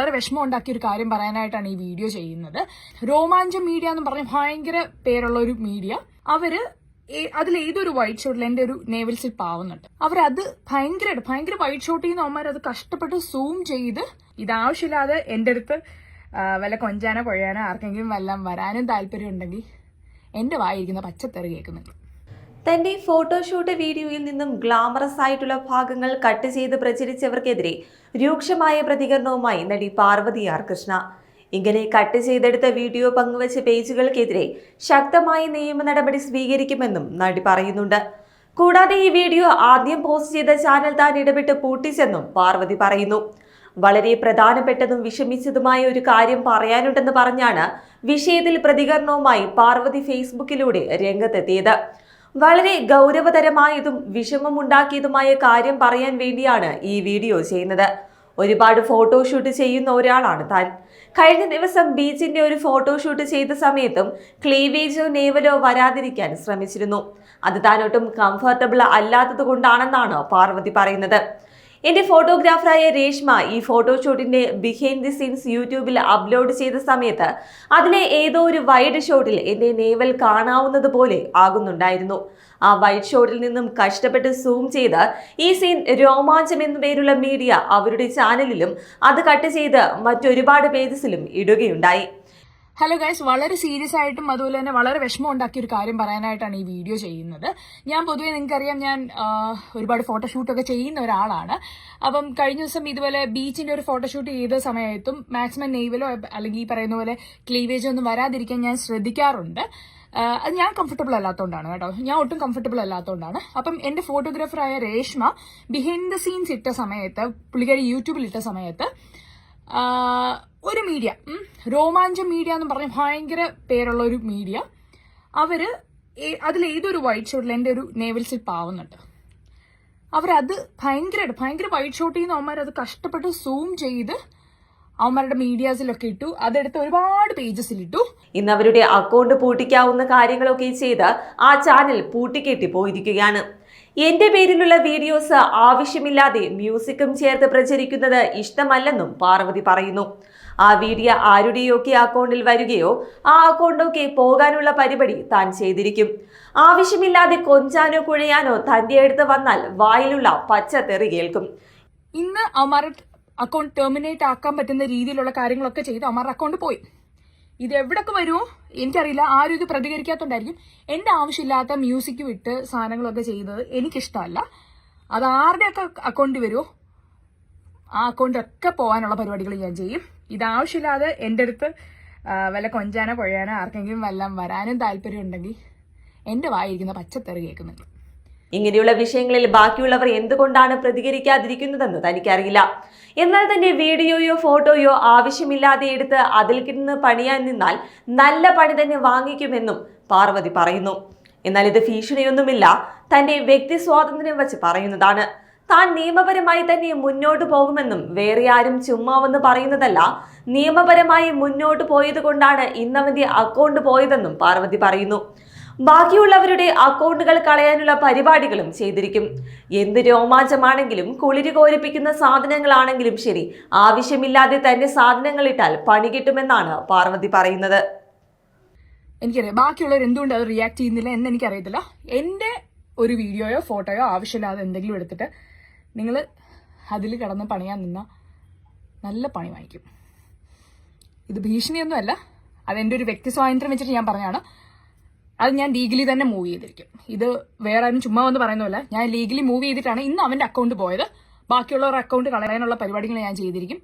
വളരെ വിഷമം ഉണ്ടാക്കിയ ഒരു കാര്യം പറയാനായിട്ടാണ് ഈ വീഡിയോ ചെയ്യുന്നത്. രോമാഞ്ച മീഡിയ എന്ന് പറഞ്ഞ ഭയങ്കര പേരുള്ള ഒരു മീഡിയ അവർ അതിൽ ഏതൊരു വൈറ്റ് ഷോട്ടിൽ എന്റെ ഒരു നേവൽ സ്ലിപ്പ് ആവുന്നുണ്ട് അവരത് ഭയങ്കരമായിട്ട് ഭയങ്കര വൈറ്റ് ഷോട്ട് ചെയ്യുന്ന അവന്മാർ അത് കഷ്ടപ്പെട്ട് സൂം ചെയ്ത് ഇതാവശ്യമില്ലാതെ എന്റെ അടുത്ത് വല്ല കൊഞ്ചാനോ പൊഴയാനോ ആർക്കെങ്കിലും വല്ലതും വരാനും താല്പര്യം ഉണ്ടെങ്കിൽ എന്റെ വായിരിക്കുന്ന പച്ചത്തെറി കേൾക്കുന്നുണ്ട്. തന്റെ ഫോട്ടോഷൂട്ട് വീഡിയോയിൽ നിന്നും ഗ്ലാമറസ് ആയിട്ടുള്ള ഭാഗങ്ങൾ കട്ട് ചെയ്ത് പ്രചരിച്ചവർക്കെതിരെ രൂക്ഷമായ പ്രതികരണവുമായി നടി പാർവതി ആർ കൃഷ്ണ. ഇങ്ങനെ കട്ട് ചെയ്തെടുത്ത വീഡിയോ പങ്കുവച്ച പേജുകൾക്കെതിരെ ശക്തമായ നിയമ നടപടി സ്വീകരിക്കുമെന്നും നടി പറയുന്നുണ്ട്. കൂടാതെ ഈ വീഡിയോ ആദ്യം പോസ്റ്റ് ചെയ്ത ചാനൽ താൻ ഇടപെട്ട് പൂട്ടിച്ചെന്നും പാർവതി പറയുന്നു. വളരെ പ്രധാനപ്പെട്ടതും വിഷമിച്ചതുമായ ഒരു കാര്യം പറയാനുണ്ടെന്ന് പറഞ്ഞാണ് വിഷയത്തിൽ പ്രതികരണവുമായി പാർവതി ഫേസ്ബുക്കിലൂടെ രംഗത്തെത്തിയത്. വളരെ ഗൗരവതരമായതും വിഷമമുണ്ടാക്കിയതുമായ കാര്യം പറയാൻ വേണ്ടിയാണ് ഈ വീഡിയോ ചെയ്യുന്നത്. ഒരുപാട് ഫോട്ടോഷൂട്ട് ചെയ്യുന്ന ഒരാളാണ് താൻ. കഴിഞ്ഞ ദിവസം ബീച്ചിന്റെ ഒരു ഫോട്ടോഷൂട്ട് ചെയ്ത സമയത്തും ക്ലീവേജോ നേവലോ വരാതിരിക്കാൻ ശ്രമിച്ചിരുന്നു. അത് താൻ ഒട്ടും കംഫർട്ടബിൾ അല്ലാത്തത് കൊണ്ടാണെന്നാണ് പാർവതി പറയുന്നത്. എന്റെ ഫോട്ടോഗ്രാഫറായ രേഷ്മ ഈ ഫോട്ടോഷൂട്ടിന്റെ ബിഹൈൻഡ് ദി സീൻസ് യൂട്യൂബിൽ അപ്ലോഡ് ചെയ്ത സമയത്ത് അതിലെ ഏതോ ഒരു വൈഡ് ഷോട്ടിൽ എന്റെ നേവൽ കാണാവുന്നത് പോലെ ആകുന്നുണ്ടായിരുന്നു. ആ വൈഡ് ഷോട്ടിൽ നിന്നും കഷ്ടപ്പെട്ട് സൂം ചെയ്ത് ഈ സീൻ രോമാഞ്ചം എന്നു പേരുള്ള മീഡിയ അവരുടെ ചാനലിലും അത് കട്ട് ചെയ്ത് മറ്റൊരുപാട് പേജസിലും ഇടുകയുണ്ടായി. ഹലോ ഗൈസ് വളരെ സീരിയസ് ആയിട്ടും അതുപോലെ തന്നെ വളരെ വിഷമം ഉണ്ടാക്കിയ ഒരു കാര്യം പറയാനായിട്ടാണ് ഈ വീഡിയോ ചെയ്യുന്നത്. ഞാൻ പൊതുവെ നിങ്ങൾക്കറിയാം ഞാൻ ഒരുപാട് ഫോട്ടോഷൂട്ടൊക്കെ ചെയ്യുന്ന ഒരാളാണ്. അപ്പം കഴിഞ്ഞ ദിവസം ഇതുപോലെ ബീച്ചിന്റെ ഒരു ഫോട്ടോഷൂട്ട് ചെയ്ത സമയത്തും മാക്സിമം നെയ്വലോ അല്ലെങ്കിൽ ഈ പറയുന്ന പോലെ ക്ലീവേജോ ഒന്നും വരാതിരിക്കാൻ ഞാൻ ശ്രദ്ധിക്കാറുണ്ട്. അത് ഞാൻ കംഫർട്ടബിൾ അല്ലാത്തതുകൊണ്ടാണ് കേട്ടോ. ഞാൻ ഒട്ടും കംഫർട്ടബിൾ അല്ലാത്തതുകൊണ്ടാണ് അപ്പം എന്റെ ഫോട്ടോഗ്രാഫറായ രേഷ്മ ബിഹൈൻഡ് ദ സീൻസ് ഇട്ട സമയത്ത് പുള്ളിക്കാരി യൂട്യൂബിൽ ഇട്ട സമയത്ത് ഒരു മീഡിയ രോമാഞ്ച മീഡിയ എന്ന് പറഞ്ഞ ഭയങ്കര പേരുള്ള ഒരു മീഡിയ. അവർ അതിലേതൊരു വൈറ്റ് ഷോട്ടിൽ എന്റെ ഒരു നേവൽ പാവുന്നുണ്ട് അവരത് ഭയങ്കരമായിട്ട് ഭയങ്കര വൈറ്റ് ഷോട്ട് ചെയ്യുന്ന അവന്മാർ അത് കഷ്ടപ്പെട്ട് സൂം ചെയ്ത് അവന്മാരുടെ മീഡിയാസിലൊക്കെ ഇട്ടു അതെടുത്ത് ഒരുപാട് പേജസിൽ ഇട്ടു. ഇന്ന് അവരുടെ അക്കൗണ്ട് പൂട്ടിക്കാവുന്ന കാര്യങ്ങളൊക്കെ ചെയ്ത് ആ ചാനൽ പൂട്ടിക്കെട്ടി പോയിരിക്കുകയാണ് എന്റെ പേരിലുള്ള വീഡിയോസ് ആവശ്യമില്ലാതെ മ്യൂസിക്കും ചേർത്ത് പ്രചരിക്കുന്നത് ഇഷ്ടമല്ലെന്നും പാർവതി പറയുന്നു. ആ വീഡിയോ ആരുടെയൊക്കെ അക്കൗണ്ടിൽ വരികയോ ആ അക്കൗണ്ടൊക്കെ പോകാനുള്ള പരിപാടി താൻ ചെയ്തിരിക്കും. ആവശ്യമില്ലാതെ കൊഞ്ചാനോ കുഴയാനോ തന്റെ അടുത്ത് വന്നാൽ വായിലുള്ള പച്ച തെറി കേൾക്കും. ഇന്ന് അമർ അക്കൗണ്ട് ടെർമിനേറ്റ് ആക്കാൻ പറ്റുന്ന രീതിയിലുള്ള കാര്യങ്ങളൊക്കെ ചെയ്ത് അമർ അക്കൗണ്ട് പോയി. ഇത് എവിടൊക്കെ വരുമോ എനിക്കറിയില്ല. ആരും ഇത് പ്രതികരിക്കാത്തോണ്ടായിരിക്കും. എന്റെ ആവശ്യമില്ലാത്ത മ്യൂസിക് വിട്ട് സാധനങ്ങളൊക്കെ ചെയ്തത് എനിക്കിഷ്ടമല്ല. അത് ആരുടെയൊക്കെ അക്കൗണ്ടിൽ വരുമോ ആ അക്കൗണ്ടൊക്കെ പോകാനുള്ള പരിപാടികൾ ഞാൻ ചെയ്യും. ഇത് ആവശ്യമില്ലാതെ എന്റെ അടുത്ത് വല്ല കൊഞ്ചാനോ കൊഴയാനോ ആർക്കെങ്കിലും വല്ലതും വരാനും താല്പര്യം ഉണ്ടെങ്കിൽ എന്റെ വായിരിക്കുന്ന പച്ചത്തെറി കേൾക്കുന്നുണ്ട്. ഇങ്ങനെയുള്ള വിഷയങ്ങളിൽ ബാക്കിയുള്ളവർ എന്തുകൊണ്ടാണ് പ്രതികരിക്കാതിരിക്കുന്നതെന്ന് തനിക്കറിയില്ല. എന്നാൽ തന്നെ വീഡിയോയോ ഫോട്ടോയോ ആവശ്യമില്ലാതെ എടുത്ത് അതിൽ കിടന്ന് പണിയാൻ നിന്നാൽ നല്ല പണി തന്നെ വാങ്ങിക്കുമെന്നും പാർവതി പറയുന്നു. എന്നാൽ ഇത് ഭീഷണിയൊന്നുമില്ല തന്റെ വ്യക്തി സ്വാതന്ത്ര്യം വച്ച് പറയുന്നതാണ്. താൻ നിയമപരമായി തന്നെ മുന്നോട്ട് പോകുമെന്നും വേറെ ആരും ചുമ്മാവെന്ന് പറയുന്നതല്ല നിയമപരമായി മുന്നോട്ട് പോയത് കൊണ്ടാണ് ഇന്നവന്റെ അക്കൗണ്ട് പോയതെന്നും പാർവതി പറയുന്നു. ബാക്കിയുള്ളവരുടെ അക്കൗണ്ടുകൾ കളയാനുള്ള പരിപാടികളും ചെയ്തിരിക്കും. എന്ത് രോമാഞ്ചമാണെങ്കിലും കുളിര് കോരിപ്പിക്കുന്ന സാധനങ്ങളാണെങ്കിലും ശരി ആവശ്യമില്ലാതെ തന്നെ സാധനങ്ങൾ ഇട്ടാൽ പണി കിട്ടുമെന്നാണ് പാർവതി പറയുന്നത്. എനിക്കറിയാം. ബാക്കിയുള്ളവർ എന്തുകൊണ്ട് അത് റിയാക്ട് ചെയ്യുന്നില്ല എന്ന് എനിക്കറിയത്തില്ല. എന്റെ ഒരു വീഡിയോയോ ഫോട്ടോയോ ആവശ്യമില്ലാതെ എന്തെങ്കിലും എടുത്തിട്ട് നിങ്ങൾ അതിൽ കടന്ന് പണിയാൻ നിന്ന നല്ല പണി വാങ്ങിക്കും. ഇത് ഭീഷണിയൊന്നുമല്ല. അതെന്റെ ഒരു വ്യക്തി സ്വാതന്ത്ര്യം വെച്ചിട്ട് ഞാൻ പറഞ്ഞാണ് അത് ഞാൻ ലീഗലി തന്നെ മൂവ് ചെയ്തിരിക്കും. ഇത് വേറെ ആരും ചുമ്മാ വന്ന് പറയുന്നതല്ല. ഞാൻ ലീഗലി മൂവ് ചെയ്തിട്ടാണ് ഇന്ന് അവന്റെ അക്കൗണ്ട് പോയത്. ബാക്കിയുള്ളവരുടെ അക്കൗണ്ട് കളയാനുള്ള പരിപാടികൾ ഞാൻ ചെയ്തിരിക്കും.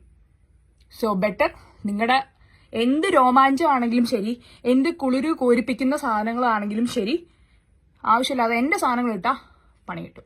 സോ ബെറ്റർ നിങ്ങളുടെ എന്ത് രോമാഞ്ചമാണെങ്കിലും ശരി എന്ത് കുളിരു കോരിപ്പിക്കുന്ന സാധനങ്ങളാണെങ്കിലും ശരി ആവശ്യമില്ലാതെ എന്റെ സാധനങ്ങൾ ഇട്ടാൽ പണി കിട്ടും.